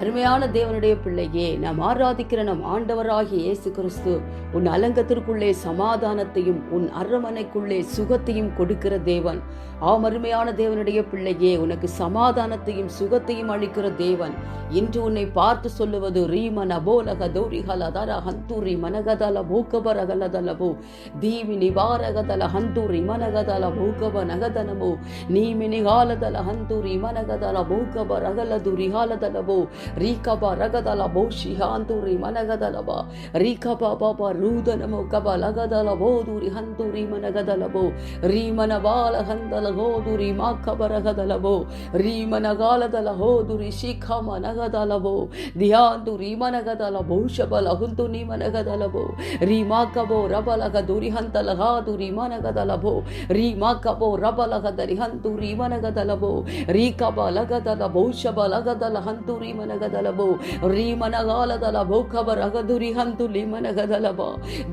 அருமையான தேவனுடைய பிள்ளையே நாம் ஆராதிக்கிற நம் ஆண்டவராகிய இயேசு கிறிஸ்து உன் அலங்கத்திற்குள்ளே சமாதானத்தையும் உன் அரமனைக்குள்ளே சுகத்தையும் கொடுக்கிற தேவன். ஆம் அருமையான தேவனுடைய பிள்ளையே உனக்கு சமாதானத்தையும் சுகத்தையும் அளிக்கிற தேவன். இன்று உன்னை பார்த்து சொல்லுவது ரீமன் அபோலக தௌரிகல தர Kanduri மனகதல மூக்கபரகலதலபோ தீவி நிவாரகதல Kanduri மனகதல பூகப நகதனமோ Niemi நிகாலதல Kanduri மனகதல மூக்கப ரகலது Rikaba ragadala boshi hanturi managadalaba. Rikaba baba ludanamo kaba lagadala boduri hanturi managadalabo. Rimanabala handala goduri makabaragadalavô. Rimanagaladala hoduri shikhama nagadalavo. Diyandu rimanagala boshabala huntuni managadalavo. Rimakabo rabalakaduri hantalagadu rimanagadalavô. Rimakabo rabalakadari hanturi managadalavo. Rikaba lagadala boshabala gadala hanturi managadalavo. ಹಂತುರಿ ಮನಗದಲಬೋ ರೀಕಬ ಲಗದಲ ಬಹುಶಬ ಲಗದಲ ಹಂತುರಿ ಮನಗದಲಬೋ ರೀ ಮನಗಾಲದಲ ಭೋಕಬ ರಗದುರಿ ಹಂತುಲಿ ಮನಗದಲಬ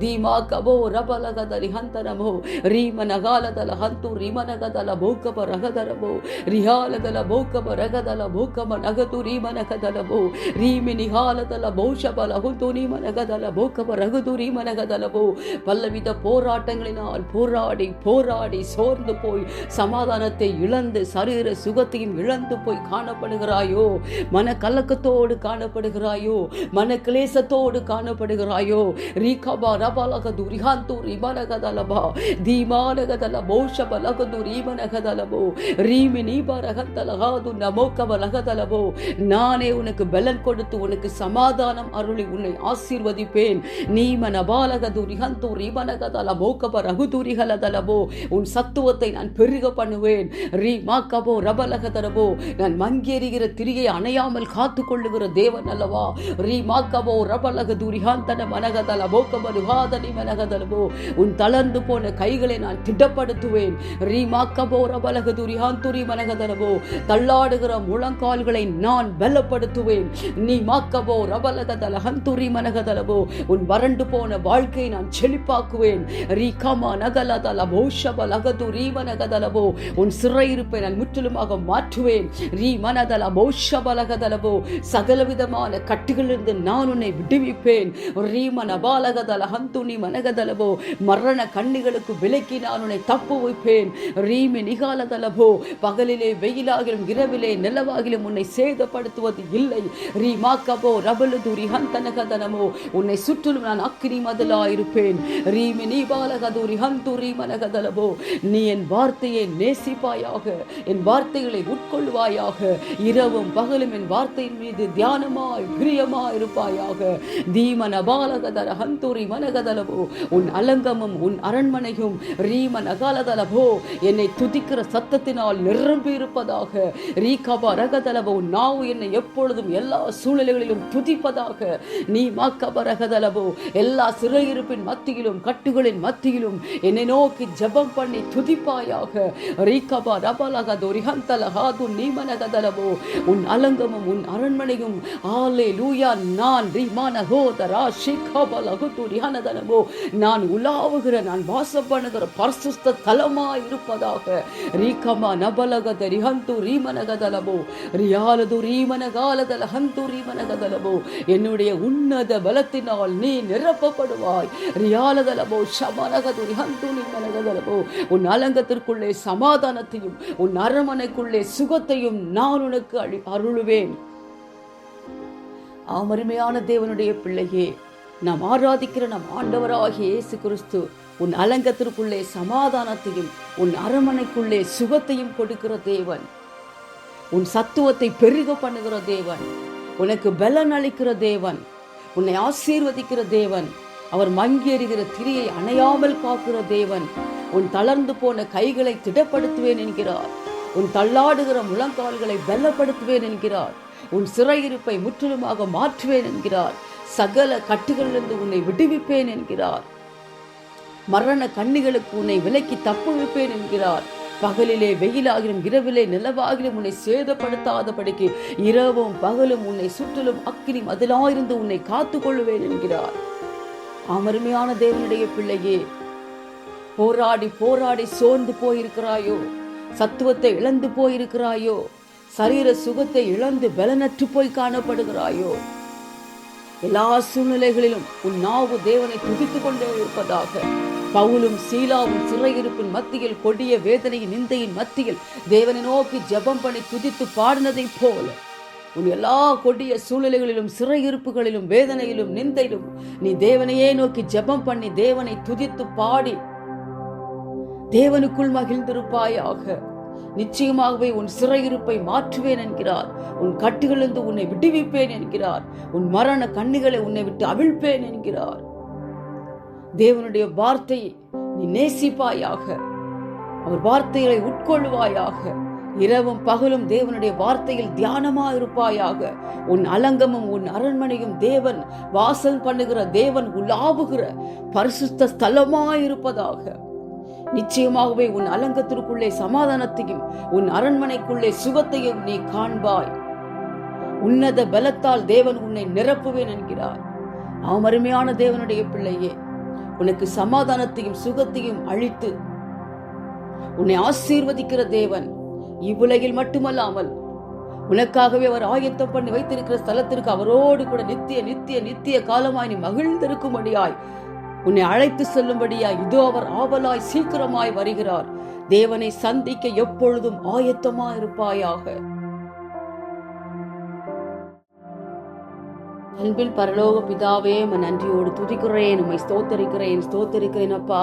ಧೀಮಾ ಕಬೋ ರಬಲಗದರಿ ಹಂತನಮೋ ರೀ ಮನಗಾಲದಲ ಹಂತು ರೀ ಮನಗದಲ ಭೋಕಬ ರಗದಲಬೋ ರಿಹಾಲದಲ ಭೋಕಬ ರಗದಲ ಭೋಕಬ ನಗತು ರೀ ಮನಗದಲಬೋ ರೀಮಿ ನಿಹಾಲದಲ ಭೋಷಬಲ ಹುಂತು நீ மனகதல போக்கப ரகுதுரி மனகதலபோ பல்லவித போராட்டங்களினால் போராடி போராடி சோர்ந்து போய் சமாதானத்தை இழந்து சரீர சுகத்தையும் இழந்து போய் காணப்படுகிறாயோ மன கலக்கத்தோடு காணப்படுகிறாயோ? மன கிளேசத்தோடு காணப்படுகிறாயோ? ரீகபா ரபலகது ரிஹாந்து ரிமனகதலபா தீமானகதல போஷப லகது ரீமனகதலபோ ரீமி நீபரகதலகாது நமோக்கப லகதலபோ நானே உனக்கு பலன் கொடுத்து உனக்கு சமாதானம் அருளி உன்னை ஆசீர்வதிப்பேன். நீ மனபாலகது ரிஹந்து ரிமனகதல மோக்கப ரகுதுரிகலதலபோ உன் சத்துவத்தை நான் பெருக பண்ணுவேன். ரீ மாக்கபோ ரபலகதலபோ நான் மங்கேறுகிற திரியை அணையாமல் காத்து கொள்ளுகிற தேவன் அல்லவா? ரீ மாக்கபோ ரபலகது மனகதல மோக்கப ருகாதனி உன் தளர்ந்து போன கைகளை நான் திடப்படுத்துவேன். ரீ மாக்கபோ ரபலகது ரிஹாந்துரி தள்ளாடுகிற முழங்கால்களை நான் பலப்படுத்துவேன். நீ மாக்கவோ ரபலக தலஹந்துரி மனகதலவோ உன் வறண்டு போன வாழ்க்கையை நான் செழிப்பாக்குவேன். ரீ கமா நகலதல போஷப லகது ரீமனகதலபோ உன் சிறையிருப்பை நான் முற்றிலுமாக மாற்றுவேன். ரீ மனதல போஷப சகலவிதமான கட்டுகளிலிருந்து நான் உன்னை விடுவிப்பேன். ரீமன பாலகதல ஹந்துனி மனகதலவோ மரண கண்ணிகளுக்கு விலக்கி நான் உன்னை தப்பு வைப்பேன். ரீமி நிகாலதலவோ பகலிலே வெயிலாகிலும் இரவிலே நிலவாகிலும் உன்னை சேதப்படுத்துவது இல்லை. ரீமாக்கபோ. மாக்கபோ ரபலுது ரிஹந்தனகதனமோ உன்னை சுற்றிலும் நான் அக்கினி மதலா இருப்பேன் ரீமி நீபாலகது ரிஹந்து ரீமனகதலபோ நீ என் வார்த்தையை நேசிப்பாயாக. என் வார்த்தைகளை உட்கொள்வாயாக. இரவும் பகலும் என் வார்த்தையின் மீது தியானமாய் பிரியமாய் இருப்பாயாக. தீமன பாலகதர ஹந்தூரி மனகதலபோ உன் அலங்கமும் உன் அரண்மனையும் ரீமன் அகாலதலபோ. என்னை துதிக்கிற சத்தத்தினால் நிரம்பி இருப்பதாக. ரீகபா ரகதலபோ நாவு என்னை எப்பொழுதும் எல்லா சூழ்நிலைகளிலும் துதிப்பதாக. நீ மாக்கப ரகதலபோ எல்லா சிறையிருப்பின் மத்தியிலும் கட்டுகளின் மத்தியிலும் என்னை நோக்கி ஜபம் பண்ணி துதிப்பாயாக. ரீகபா ரபலகதோ ரிஹந்தலகாது நீமனகதலபோ உன் அலங்கமும் உன் அரண்மனையும். ஆலே லூயா நான் ரிமானகோதரா ஷிகபலகுது ரிஹனதலபோ நான் உலாவுகிற நான் வாசம் பண்ணுகிற பரிசுத்த தலமாய் இருப்பதாக. ரீகமா நபலகத ரிஹந்து ரீமனகதலபோ ரியாலது ரீமனகாலதல ஹந்து ரீமனகதலபோ என்னுடைய உன்னத பலத்தினால் நீ நிரப்பப்படுவாய். ரியாலதலபோ ஷமனகது ரிஹந்து ரீமனகதலபோ உன் அலங்கத்திற்குள்ளே சமாதானத்தையும் உன் அரமனைக்குள்ளே சுகத்தையும் நான் உனக்கு அழி அருளுவேன் ஆமருமையான தேவனுடைய பிள்ளையே நாம் ஆராதிக்கிற நம் ஆண்டவராகிய இயேசு கிறிஸ்து உன் அலங்கத்திற்குள்ளே சமாதானத்தையும் உன் அரமனைக்குள்ளே சுகத்தையும் கொடுக்கிற தேவன். உன் சத்துவத்தை பெருக பண்ணுகிற தேவன். உனக்கு பலன் அளிக்கிற தேவன். உன்னை ஆசீர்வதிக்கிற தேவன். அவர் மங்கேறுகிற திரியை அணையாமல் காக்கிற தேவன். உன் தளர்ந்து போன கைகளை திடப்படுத்துவேன் என்கிறார். உன் தள்ளாடுகிற முழங்கால்களை பலப்படுத்துவேன் என்கிறார். உன் சிறையிருப்பை முற்றிலுமாக மாற்றுவேன் என்கிறார். சகல கட்டுகளிலிருந்து உன்னை விடுவிப்பேன் என்கிறார். மரண கண்ணிகளுக்கு உன்னை விலக்கி தப்புவிப்பேன் என்கிறார். பகலிலே வெயிலாகிலும் இரவிலே நிலவாகிலும் உன்னை சேதப்படுத்தாதபடிக்கு இரவும் பகலும் உன்னை சுற்றிலும் அக்கினி மதிலாயிருந்து உன்னை காத்துக்கொள்ளுவேன் என்கிறார். அமருமையான தேவனுடைய பிள்ளையே போராடி போராடி சோர்ந்து போயிருக்கிறாயோ? சத்துவத்தை இழந்து போயிருக்கிறாயோ? சரீர சுகத்தை இழந்து பலனற்று போய் காணப்படுகிறாயோ? எல்லா சூழ்நிலைகளிலும் உன் நாவு தேவனை துதித்துக் கொண்டே இருப்பதாக பவுலும் சீலாவும் சிறையிருப்பின் மத்தியில் கொடிய வேதனையின் நிந்தையின் மத்தியில் தேவனை நோக்கி ஜெபம் பண்ணி துதித்து பாடினதைப் போல உன் எல்லா கொடிய சூழ்நிலைகளிலும் சிறையிருப்புகளிலும் வேதனையிலும் நிந்தையிலும் நீ தேவனையே நோக்கி ஜெபம் பண்ணி தேவனை துதித்து பாடி தேவனுக்குள் மகிழ்ந்திருப்பாயாக. நிச்சயமாகவே உன் சிறையிருப்பை மாற்றுவேன் என்கிறார். உன் கட்டுகளிலிருந்து உன்னை விடுவிப்பேன் என்கிறார். உன் மரண கண்ணுகளை உன்னை விட்டு அவிழ்ப்பேன் என்கிறார். தேவனுடைய வார்த்தையை நீ நேசிப்பாயாக. அவர் வார்த்தைகளை உட்கொள்வாயாக இரவும் பகலும் தேவனுடைய வார்த்தையில் தியானமா இருப்பாயாக உன் அலங்கமும் உன் அரண்மனையும் தேவன் வாசல் பண்ணுகிற தேவன் உலாவுகிற பரிசுத்த ஸ்தலமாயிருப்பதாக. நிச்சயமாகவே உன் அலங்கத்திற்குள்ளே சமாதானத்தையும் உன் அரண்மனைக்குள்ளே சுகத்தையும் நீ காண்பாய். உன்னத பலத்தால் தேவன் உன்னை நிரப்புவேன் என்கிறார். அவன் அருமையான தேவனுடைய பிள்ளையே உனக்கு சமாதானத்தையும் சுகத்தையும் அழித்து உன்னை ஆசீர்வதிக்கிற தேவன் இவ்வுலகில் மட்டுமல்லாமல் உனக்காகவே அவர் ஆயத்தம் பண்ணி வைத்திருக்கிற ஸ்தலத்திற்கு அவரோடு கூட நித்திய நித்திய நித்திய காலமாய் நீ மகிழ்ந்திருக்கும்படியாய் உன்னை அழைத்து செல்லும்படியாய் இதோ அவர் ஆவலாய் சீக்கிரமாய் வருகிறார். தேவனை சந்திக்க எப்பொழுதும் ஆயத்தமாயிருப்பாயாக. அன்பில் பரலோக பிதாவே உம்மை நன்றியோடு துதிக்கிறேன் உம்மை ஸ்தோத்தரிக்கிறேன் ஸ்தோத்தரிக்கிறேன் அப்பா.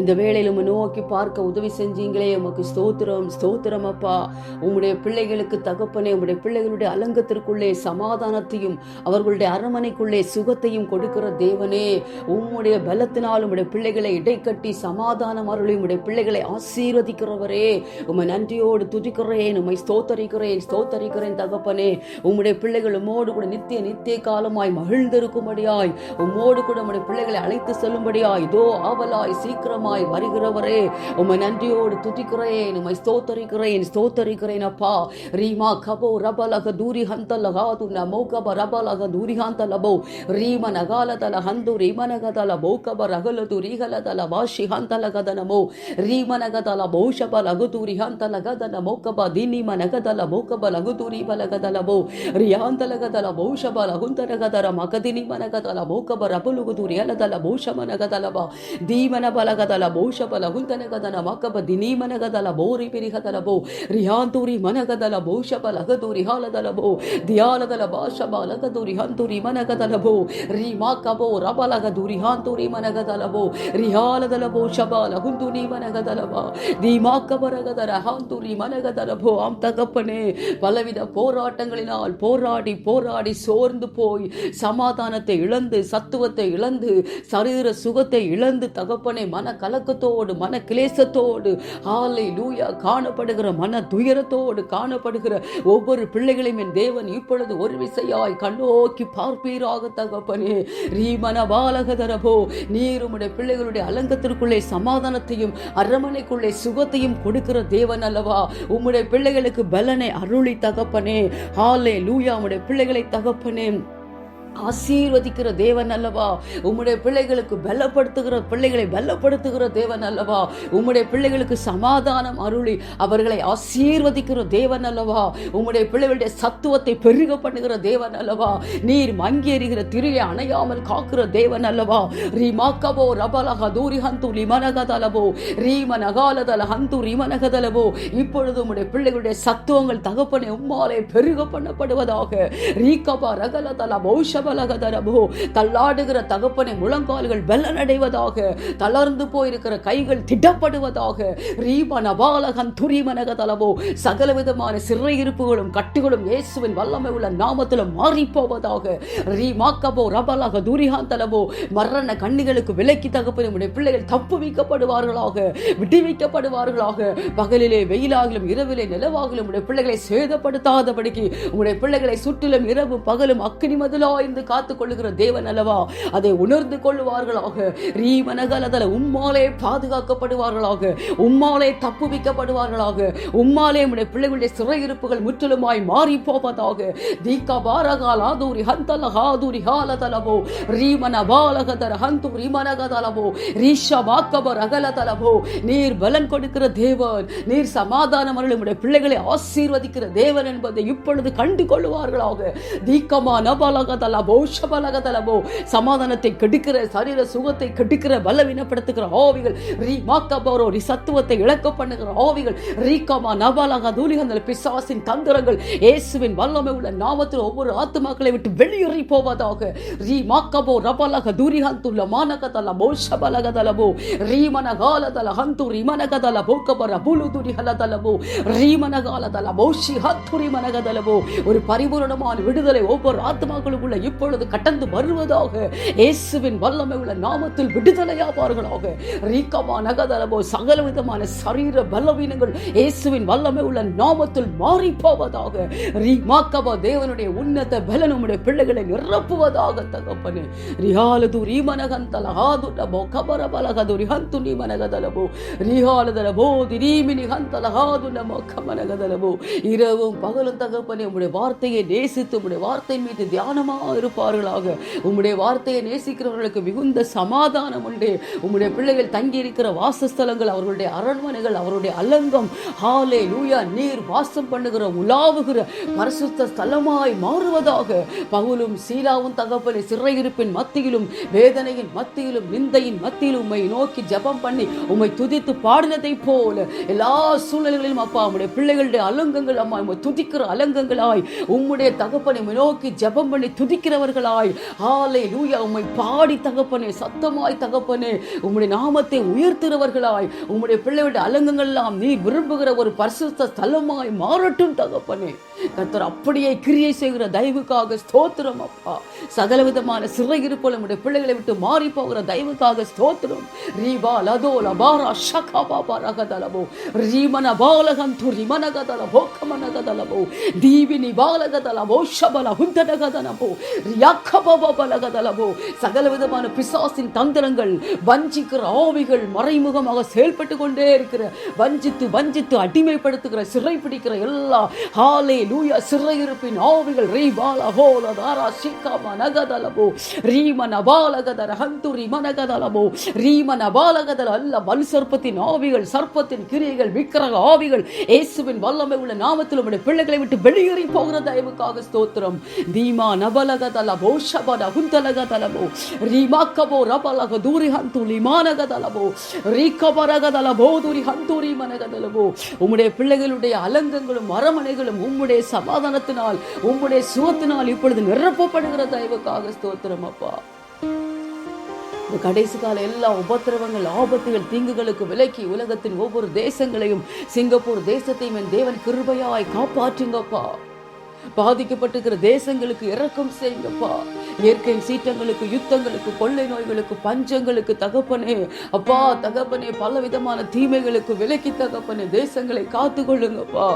இந்த வேளையில் உம்மை நோக்கி பார்க்க உதவி செஞ்சீங்களே உமக்கு ஸ்தோத்திரம் ஸ்தோத்திரம் அப்பா. உம்முடைய பிள்ளைகளுக்கு தகப்பனே உங்களுடைய பிள்ளைகளுடைய அலங்கத்திற்குள்ளே சமாதானத்தையும் அவர்களுடைய அரண்மனைக்குள்ளே சுகத்தையும் கொடுக்கிற தேவனே. உம்முடைய பலத்தினால் உம்முடைய பிள்ளைகளை இடைக்கட்டி சமாதானம் அருளி உம்முடைய பிள்ளைகளை ஆசீர்வதிக்கிறவரே. உம்மை நன்றியோடு துதிக்கிறேன் உம்மை ஸ்தோத்தரிக்கிறேன் ஸ்தோத்தரிக்கிறேன் தகப்பனே. உம்முடைய பிள்ளைகள் உம்மோடு கூட நித்திய நித்திய சீக்கிரமாய் மகிழ்ந்திருக்கும்படியாய் உம்மோடு கூட உடைய பிள்ளைகளை அழைத்து செல்லும்படியாய் இதோ ஆவலாய் சீக்கிரமாய் வருகிறவரே உம்மை நன்றியோடு துதிக்கிறேன் உம்மை ஸ்தோத்தரிக்கிறேன் ஸ்தோத்தரிக்கிறேன் அப்பா. ரீமா கபோ ரபலக தூரி ஹந்த லகாது நமோ கப ரபலக தூரி ஹந்த லபோ ரீம நகாலதல ஹந்து ரீமனகதல போகப ரகலது ரீகலதல வாஷி ஹந்த லகதனமோ ரீமனகதல போஷப லகுதூரி ஹந்த லகதனமோ கப தினிம நகதல போகப லகுதூரி பலகதலபோ ரியாந்தலகதல போஷப லகுந்தரக ರೀಬ ಲಗದ ಲಬೋ ರಿಯಾಂತ ಲಗದಲ ಬಹುಶಬ ಲಗುಂತ ನಗದರ ಮಗದಿನಿ ಮನಗದಲ ಮೋಕಬ ರಬಲುಗುದು ರಿಯಲದಲ ಬಹುಶಮ ನಗದಲ ಬ ದೀಮನ ಬಲಗದಲ ಬಹುಶಬ ಲಗುಂತ ನಗದನ ಮಕಬ ದಿನಿ ಮನಗದಲ ಬೋರಿ ಬಿರಿಹದಲ ಬೋ ರಿಯಾಂತುರಿ ಮನಗದಲ ಬಹುಶಬ ಲಗದು ರಿಹಾಲದಲ ಬೋ ದಿಯಾಲದಲ ಭಾಷಬ ಲಗದು ರಿಹಂತುರಿ ಮನಗದಲ ಬೋ ರೀಮಾ ಕಬೋ ರಬಲಗದು ರಿಹಾಂತು ಮನಗದಲಬೋ ರಿಹಾಲದಲಬೋ ಶಬಾಲ ಹುಂದು ನೀ ಮನಗದಲಬ தீமாக்கபரகத ரஹாந்துரி மனகதலபோ ஆம் தகப்பனே பலவித போராட்டங்களினால் போராடி போராடி சோர்ந்து போய் சமாதானத்தை இழந்து சத்துவத்தை இழந்து சரீர சுகத்தை இழந்து தகப்பனே மன கலக்கத்தோடு மன கிளேசத்தோடு ஆலை லூயா காணப்படுகிற மன துயரத்தோடு காணப்படுகிற ஒவ்வொரு பிள்ளைகளையும் என் தேவன் இப்பொழுது ஒரு விசையாய் கண்ணோக்கி பார்ப்பீராக தகப்பனே. ரீமன பாலகதரபோ நீருமுடைய உம்முடைய பிள்ளைகளுடைய அலங்கத்திற்குள்ளே சமாதானத்தையும் அரமனைக்குள்ளே சுகத்தையும் கொடுக்கிற தேவன் அல்லவா? உம்முடைய பிள்ளைகளுக்கு பலனை அருளி தகப்பனே. ஹாலே லூயா உம்முடைய பிள்ளைகளை தகப்பனே. ஆசீர்வதிக்கிற தேவன் அல்லவா? உம்முடைய பிள்ளைகளுக்கு பலப்படுத்துகிற பிள்ளைகளை பலப்படுத்துகிற தேவன் அல்லவா? உம்முடைய பிள்ளைகளுக்கு சமாதானம் அருளி அவர்களை ஆசீர்வதிக்கிற தேவன் அல்லவா? உம்முடைய பிள்ளைகளுடைய சத்துவத்தை பெருக பண்ணுகிற தேவன் அல்லவா? நீர் மங்கேறுகிற திரையை அணையாமல் காக்கிற தேவன் அல்லவா? ரீமாக்கபோ ரபலக தூரி ஹந்து லிமனகதலபோ ரீம நகாலதல ஹந்து ரிமனகதலபோ இப்பொழுது உம்முடைய பிள்ளைகளுடைய சத்துவங்கள் தகப்பனை உம்மாலே பெருக பண்ணப்படுவதாக. ரீகபா ரகலதல பௌஷ பலகதரபோ தள்ளாடுகிற தகப்பனை முழங்கால்கள் வெள்ளனடைவதாக தளர்ந்து போயிருக்கிற கைகள் திடப்படுவதாக ரீம நபாலகன் துரிமனக தலவோ சகல விதமான சிறையிருப்புகளும் கட்டுகளும் இயேசுவின் வல்லமை உள்ள நாமத்தில் மாறி போவதாக ரீமாக்கபோ ரபலக துரிகான் தலவோ மரண கண்ணிகளுக்கு விலக்கி தகப்பனை உடைய பிள்ளைகள் தப்பு வைக்கப்படுவார்களாக விடுவிக்கப்படுவார்களாக. பகலிலே வெயிலாகிலும் இரவிலே நிலவாகிலும் உடைய பிள்ளைகளை சேதப்படுத்தாதபடிக்கு உடைய பிள்ளைகளை சுற்றிலும் இரவு பகலும் அக்கினி மதிலாய் பயந்து காத்து கொள்ளுகிற தேவன் அல்லவா? அதை உணர்ந்து கொள்வார்களாக ரீமனகலதல உம்மாலே பாதுகாக்கப்படுவார்களாக. உம்மாலே தப்புவிக்கப்படுவார்களாக. உம்மாலே உடைய பிள்ளைகளுடைய சிறையிருப்புகள் முற்றிலுமாய் மாறி போவதாக தீக்கா பாரகால் ஆதூரி ஹந்தல ஹாதூரி ஹாலதலபோ. ரீமன பாலகதர ஹந்து ரிமனகதலபோ ரீஷா வாக்கபர் அகலதலபோ நீர் பலன் கொடுக்கிற தேவன் நீர் சமாதானம் அருளும் உடைய பிள்ளைகளை ஆசீர்வதிக்கிற தேவன் என்பதை இப்பொழுது கண்டு கொள்வார்களாக தீக்கமா நபலகதலபோ ஷபலகதலபோ சமாதானத்தை கெடுக்கிற சரீர சுகத்தை கெடுக்கிற பலவீனப்படுத்துகிற ஆவிகள் ரீ மாக்கபோரோ ரீ சத்துவத்தை இழக்க பண்ணுகிற ஆவிகள் ரீக்கமா நபாலாக தூலிகந்தல பிசாசின் தந்திரங்கள் இயேசுவின் வல்லமை உள்ள நாமத்தில் ஒவ்வொரு ஆத்துமாக்களை விட்டு வெளியேறி போவதாக ரீ மாக்கபோ ரபாலாக தூரிகந்துள்ள மானகதல மோஷபலகதலபோ ரீமனகாலதல ஹந்து ரிமனகதல போக்கபர புலு துரிகலதலபோ ரீமனகாலதல மோஷி ஹத்துரி மனகதலபோ ஒரு பரிபூரணமான விடுதலை ஒவ்வொரு ஆத்மாக்களுக்குள்ள இப்பொழுது கடந்து வருவதாக இயேசுவின் வல்லமை உள்ள நாமத்தில் விடுதலையாவார்களாக. ரீக்கமா நகதளவோ சகல விதமான சரீர பலவீனங்கள் இயேசுவின் வல்லமை உள்ள நாமத்தில் மாறி போவதாக ரீமாக்கபா தேவனுடைய உன்னத பல நம்முடைய பிள்ளைகளை நிரப்புவதாக தகப்பனு. ரியாலது ரீமனகந்தல ஹாதுடபோ கபர பலகது ரிஹந்து நீமனகதலபோ ரிஹாலதலபோ திரீமி ஹந்தல ஹாது நமோ கமனகதலபோ இரவும் பகலும் தகப்பனே உம்முடைய வார்த்தையை நேசித்து உம்முடைய வார்த்தை மீது தியானமாக இருப்பார்களாக. உம்முடைய வார்த்தையை நேசிக்கிறவர்களுக்கு மிகுந்த சமாதானம் உண்டு. உம்முடைய பிள்ளைகள் தங்கி இருக்கிற வாசஸ்தலங்கள் அவர்களுடைய அரண்மனைகள் அவருடைய அலங்கம் ஹாலே லூயா நீர் வாசம் பண்ணுகிற உலாவுகிற பரிசுத்த ஸ்தலமாய் மாறுவதாக பவுலும் சீலாவும் தகப்பனை சிறையிருப்பின் மத்தியிலும் வேதனையின் மத்தியிலும் நிந்தையின் மத்தியிலும் உம்மை நோக்கி ஜபம் பண்ணி உம்மை துதித்து பாடினதை போல எல்லா சூழ்நிலைகளிலும் அப்பா உம்முடைய பிள்ளைகளுடைய அலங்கங்கள் அம்மா உம்மை துதிக்கிற அலங்கங்களாய் உம்முடைய தகப்பனை நோக்கி ஜபம் பண்ணி துதிக்கிறவர்களாய் ஆலை லூயா உம்மை பாடி தகப்பனே சத்தமாய் தகப்பனே உம்முடைய நாமத்தை உயர்த்துகிறவர்களாய். உம்முடைய பிள்ளைகளுடைய அலங்கங்கள்லாம் நீ விரும்புகிற ஒரு பரிசுத்த ஸ்தலமாய் மாறட்டும் தகப்பனே. கர்த்தர் அப்படியே கிரியை செய்கிற தயவுக்காக ஸ்தோத்திரம் அப்பா. சகலவிதமான சிறையிருப்போல் நம்முடைய பிள்ளைகளை விட்டு மாறி போகிற தயவுக்காக ஸ்தோத்திரம். ரீபா லதோ லபாரா ஷகா பாபா ரகதலபோ. ரீமன பாலகம் பாலகந்து ரிமனகதலபோ கமனகதலபோ தீவினி பாலகதலபோ ஷபல ஹுந்தனகதனபோ சகல விதமான பிசாசின் தந்திரங்கள் வஞ்சிக்கிற ஆவிகள் மறைமுகமாக செயல்பட்டு கொண்டே இருக்கிற வஞ்சித்து வஞ்சித்து அடிமைப்படுத்துகிற சிறை பிடிக்கிற எல்லா ஹாலே லூயா சிறையிருப்பின் ஆவிகள் ரீபால ஹோல தாரா சிக்காம நகதலபோ ரீமன பாலகதர ஹந்துரி மனகதலபோ ரீமன பாலகதல அல்ல வலு சர்ப்பத்தின் ஆவிகள் சர்ப்பத்தின் கிரியைகள் விக்கிரக ஆவிகள். இயேசுவின் வல்லமை உள்ள நாமத்தில் உடைய பிள்ளைகளை விட்டு வெளியேறி போகிற தயவுக்காக ஸ்தோத்திரம். தீமா நபலகதலபோ ஷபன ஹுந்தலகதலபோ ரீமாக்கபோ ரபலக தூரி ஹந்து லிமானகதலபோ ரீக்கபரகதலபோ தூரி ஹந்தூரி மனகதலபோ உம்முடைய பிள்ளைகளுடைய அலங்கங்களும் அரமனைகளும் உம்முடைய சமாதானத்தினால் உம்முடைய சுகத்தினால் இப்பொழுது நிரப்பப்படுகிற தயவுக்காக ஸ்தோத்திரம் அப்பா இந்த கடைசி கால எல்லா உபத்திரவங்கள் ஆபத்துகள் தீங்குகளுக்கு விலக்கி உலகத்தின் ஒவ்வொரு தேசங்களையும் சிங்கப்பூர் தேசத்தையும் என் தேவன் கிருபையாய் காப்பாற்றுங்கப்பா. பாதிக்கப்பட்டிருக்கிற தேசங்களுக்கு இறக்கம் செய்யுங்கப்பா. இயற்கை சீற்றங்களுக்கு யுத்தங்களுக்கு கொள்ளை நோய்களுக்கு பஞ்சங்களுக்கு தகப்பனே. அப்பா தகப்பனே பல விதமான தீமைகளுக்கு விலக்கி தகப்பனே தேசங்களை காத்து கொள்ளுங்கப்பா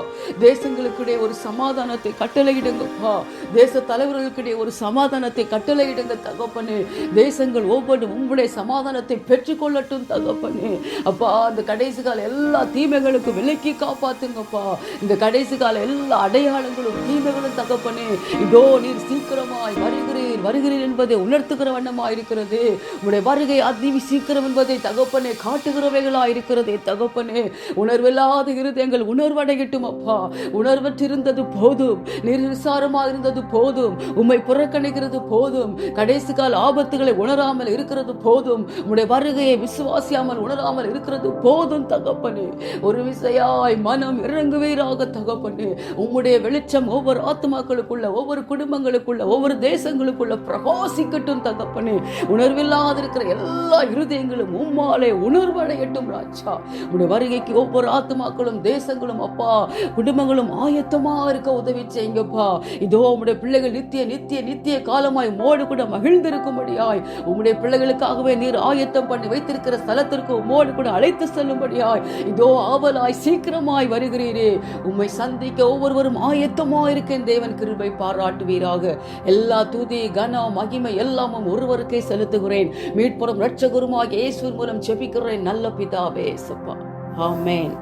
தேசங்களுக்கிடையே ஒரு சமாதானத்தை கட்டளையிடுங்கப்பா. தேச தலைவர்களுக்கிடையே ஒரு சமாதானத்தை கட்டளையிடுங்க தகப்பனே. தேசங்கள் ஒவ்வொன்றும் உங்களுடைய சமாதானத்தை பெற்றுக்கொள்ளட்டும் தகப்பனே. அப்பா அந்த கடைசி கால எல்லா தீமைகளுக்கும் விலக்கி காப்பாத்துங்கப்பா. இந்த கடைசி கால எல்லா அடையாளங்களும் தீமை தீமைகளும் தகப்பனே இதோ நீர் சீக்கிரமாய் வருகிறீர் வருகிறீர் என்பதை உணர்த்துகிற வண்ணமா இருக்கிறது உடைய வருகை அதி சீக்கிரம் என்பதை தகப்பனே காட்டுகிறவைகளா இருக்கிறதே. தகப்பனே உணர்வில்லாத இருதயங்கள் உணர்வடையட்டும் அப்பா. உணர்வற்றிருந்தது போதும் நிர்விசாரமாக இருந்தது போதும் உம்மை புறக்கணிக்கிறது போதும் கடைசி கால ஆபத்துகளை உணராமல் இருக்கிறது போதும் உடைய வருகையை விசுவாசியாமல் உணராமல் இருக்கிறது போதும் தகப்பனே. ஒரு விசையாய் மனம் இறங்குவீராக தகப்பனே. உம்முடைய வெளிச்சம் ஒவ்வொரு ஆத்மாக்களுக்குள்ள ஒவ்வொரு குடும்பங்களுக்குள்ள ஒவ்வொரு தேசங்களுக்குள்ள பிரகாசிக்கட்டும் தகப்பனே. உணர்வில்லாத இருக்கிற எல்லா இருதயங்களும் உம்மாலே உணர்வடையட்டும் ராஜா. உடைய வருகைக்கு ஒவ்வொரு ஆத்மாக்களும் தேசங்களும் அப்பா குடும்பங்களும் ஆயத்தமா இருக்க உதவி செய்யுங்கப்பா. இதோ உம்முடைய பிள்ளைகள் நித்திய நித்திய நித்திய காலமாய் மோடு கூட மகிழ்ந்திருக்கும்படியாய். உம்முடைய பிள்ளைகளுக்காகவே நீர் ஆயத்தம் பண்ணி வைத்திருக்கிற ஸ்தலத்திற்கு உம்மோடு கூட அழைத்து செல்லும்படியாய். இதோ ஆவலாய் சீக்கிரமாய் வருகிறீரே. உம்மை சந்திக்க ஒவ்வொருவரும் ஆயத்தமா இருக்க என் தேவன் கிருபை பாராட்டுவீராக. எல்லா துதி கன மகிமை எல்லாமும் ஒருவருக்கே செலுத்துகிறேன். மீட்புறம் ரட்சகுருமாக இயேசு மூலம் செபிக்கிறேன் நல்ல பிதாவே சப்பா. ஆமேன்.